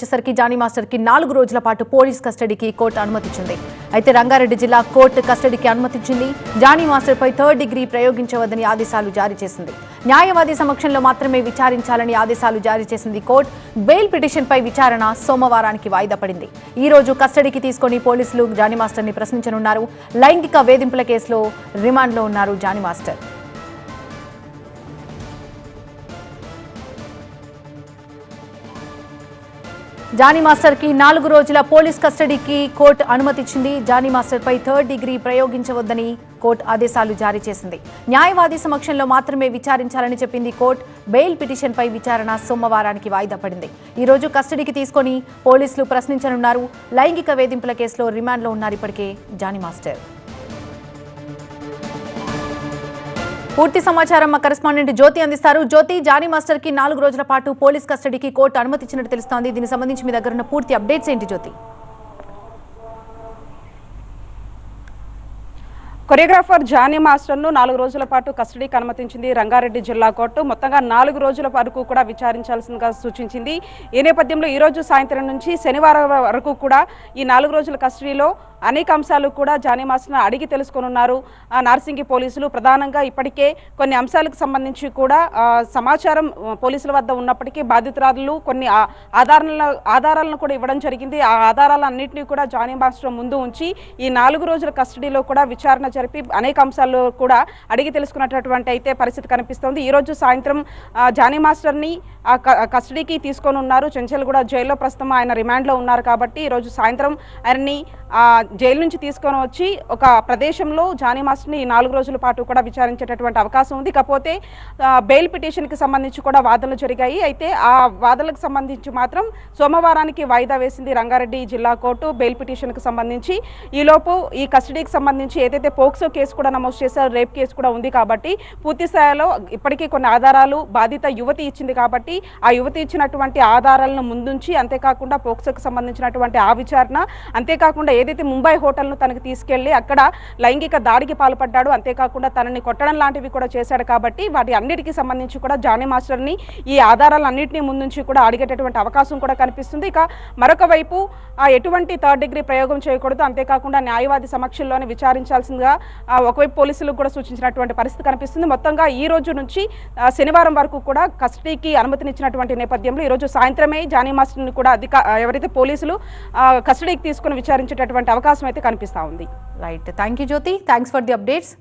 వచ్చేసరికి జానీ మాస్టర్కి నాలుగు రోజుల పాటు పోలీస్ కస్టడీకి కోర్టు అనుమతించింది అయితే రంగారెడ్డి జిల్లా కోర్టు కస్టడీకి అనుమతిచ్చింది. జానీ మాస్టర్ పై థర్డ్ డిగ్రీ ప్రయోగించవద్దని ఆదేశాలు జారీ చేసింది. న్యాయవాది సమక్షంలో మాత్రమే విచారించాలని ఆదేశాలు జారీ చేసింది కోర్టు. బెయిల్ పిటిషన్ పై విచారణ సోమవారానికి వాయిదా పడింది. ఈ రోజు కస్టడీకి తీసుకొని పోలీసులు జానీ మాస్టర్ని ప్రశ్నించనున్నారు. లైంగిక వేధింపుల కేసులో రిమాండ్లో ఉన్నారు జానీ మాస్టర్. జానీ మాస్టర్కి నాలుగు రోజుల పోలీస్ కస్టడీకి కోర్టు అనుమతిచ్చింది. జానీ మాస్టర్ పై థర్డ్ డిగ్రీ ప్రయోగించవద్దని కోర్టు ఆదేశాలు జారీ చేసింది. న్యాయవాది సమక్షంలో మాత్రమే విచారించాలని చెప్పింది కోర్టు. బెయిల్ పిటిషన్ పై విచారణ సోమవారానికి వాయిదా పడింది. ఈ రోజు కస్టడీకి తీసుకొని పోలీసులు ప్రశ్నించనున్నారు. లైంగిక వేధింపుల కేసులో రిమాండ్లో ఉన్నారు ఇప్పటికే జానీ మాస్టర్. పూర్తి సమాచారం మా కరెస్పాండెంట్ జ్యోతి అందిస్తారు. జ్యోతి జానీ మాస్టర్కి నాలుగు రోజుల పాటు పోలీస్ కస్టడీకి కోర్టు అనుమతిచ్చినట్టు తెలుస్తోంది. దీనికి సంబంధించి మీ దగ్గర ఉన్న పూర్తి అప్డేట్స్ ఏంటి జ్యోతి? కొరియోగ్రాఫర్ జానీ మాస్టర్ను నాలుగు రోజుల పాటు కస్టడీకి అనుమతించింది రంగారెడ్డి జిల్లా కోర్టు. మొత్తంగా నాలుగు రోజుల వరకు కూడా విచారించాల్సిందిగా సూచించింది. ఈ నేపథ్యంలో ఈరోజు సాయంత్రం నుంచి శనివారం వరకు కూడా ఈ నాలుగు రోజుల కస్టడీలో అనేక అంశాలు కూడా జానీ మాస్టర్ను అడిగి తెలుసుకోనున్నారు. ఆ, నార్సింగి పోలీసులు ప్రధానంగా ఇప్పటికే కొన్ని అంశాలకు సంబంధించి కూడా సమాచారం పోలీసుల వద్ద ఉన్నప్పటికీ బాధితురాలు కొన్ని ఆ- ఆధారాల ఆధారాలను కూడా ఇవ్వడం జరిగింది. ఆ ఆధారాలన్నింటినీ కూడా జానీ మాస్టర్ ముందు ఉంచి ఈ నాలుగు రోజుల కస్టడీలో కూడా విచారణ జరిపి అనేక అంశాల్లో కూడా అడిగి తెలుసుకున్నటువంటి అయితే పరిస్థితి కనిపిస్తోంది. ఈరోజు సాయంత్రం జానీ మాస్టర్ని కస్టడీకి తీసుకొని ఉన్నారు. చెంచల్గూడ జైల్లో ప్రస్తుతం ఆయన రిమాండ్లో ఉన్నారు కాబట్టి ఈరోజు సాయంత్రం ఆయన్ని ఆ, జైలు నుంచి తీసుకొని వచ్చి ఒక ప్రదేశంలో జానీ మాస్టర్ని నాలుగు రోజుల పాటు కూడా విచారించేటటువంటి అవకాశం ఉంది. కాకపోతే బెయిల్ పిటిషన్కి సంబంధించి కూడా వాదనలు జరిగాయి. అయితే ఆ వాదనలకు సంబంధించి మాత్రం సోమవారానికి వాయిదా వేసింది రంగారెడ్డి జిల్లా కోర్టు బెయిల్ పిటిషన్కి సంబంధించి. ఈలోపు ఈ కస్టడీకి సంబంధించి ఏదైతే పోక్సో కేసు కూడా నమోదు చేశారో రేప్ కేసు కూడా ఉంది కాబట్టి పూర్తి స్థాయిలో ఇప్పటికీ కొన్ని ఆధారాలు బాధిత యువతి ఇచ్చింది కాబట్టి ఆ యువతి ఇచ్చినటువంటి ఆధారాలను ముందుంచి అంతేకాకుండా పోక్సోకి సంబంధించినటువంటి ఆ విచారణ అంతేకాకుండా ఏదైతే ముంబై హోటల్ను తనకు తీసుకెళ్ళి అక్కడ లైంగిక దాడికి పాల్పడ్డాడు అంతేకాకుండా తనని కొట్టడం లాంటివి కూడా చేశాడు కాబట్టి వాటి అన్నిటికీ సంబంధించి కూడా జానీ మాస్టర్ని ఈ ఆధారాలన్నింటినీ ముందుంచి కూడా అడిగేటటువంటి అవకాశం కూడా కనిపిస్తుంది. ఇక మరొక వైపు ఆ ఎటువంటి థర్డ్ డిగ్రీ ప్రయోగం చేయకూడదు అంతేకాకుండా న్యాయవాది సమక్షంలోనే విచారించాల్సిందిగా ఒకవైపు పోలీసులకు కూడా సూచించినటువంటి పరిస్థితి కనిపిస్తుంది. మొత్తంగా ఈ రోజు నుంచి శనివారం వరకు కూడా కస్టడీకి అనుమతి అనుమతినిచ్చినటువంటి నేపథ్యంలో ఈ రోజు సాయంత్రమే జానీ మాస్టర్ని కూడా అధిక ఎవరైతే పోలీసులు కస్టడీకి తీసుకుని విచారించేటటువంటి అవకాశం అయితే కనిపిస్తా ఉంది. Right thank you Jyothi thanks for the updates